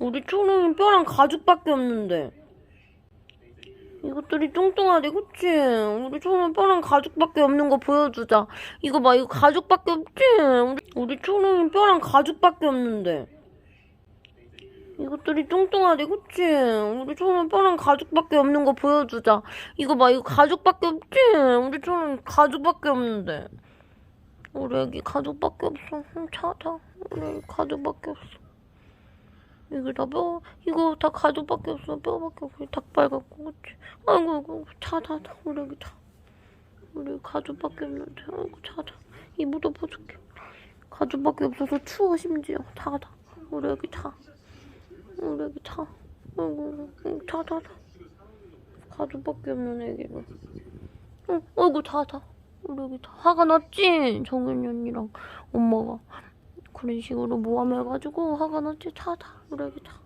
우리 초롱이 뼈랑 가죽밖에 없는데. 이것들이 뚱뚱하대, 그치? 우리 초롱이 뼈랑 가죽밖에 없는 거 보여주자. 이거 봐, 이거 가죽밖에 없지? 우리, 우리 초롱이 뼈랑 가죽밖에 없는데. 이것들이 뚱뚱하대, 그치? 우리 초롱이 뼈랑 가죽밖에 없는 거 보여주자. 이거 봐, 이거 가죽밖에 없지? 우리 초롱이 가죽밖에 없는데. 우리 애기 가죽밖에 없어. 응, 찾아. 우리 애기 가죽밖에 없어. 이거 다 뼈, 이거 다 가죽밖에 없어. 뼈밖에 없어. 닭발 같고, 그치? 아이고, 아이고, 찾아, 다. 우리 애기 다. 우리 가죽밖에 없는데. 아이고, 찾아. 이모도 보줄게. 가죽밖에 없어서 추워, 심지어. 다, 다. 우리 애기 다. 우리 애기 다. 아이고, 아이고, 다, 다, 다. 가죽밖에 없는 애기를. 응, 아이고, 다, 다. 우리 애기 다. 화가 났지? 정윤이 언니랑 엄마가. 그런 식으로 모함해가지고 화가 났지? 다, 다. 우리 애기 다.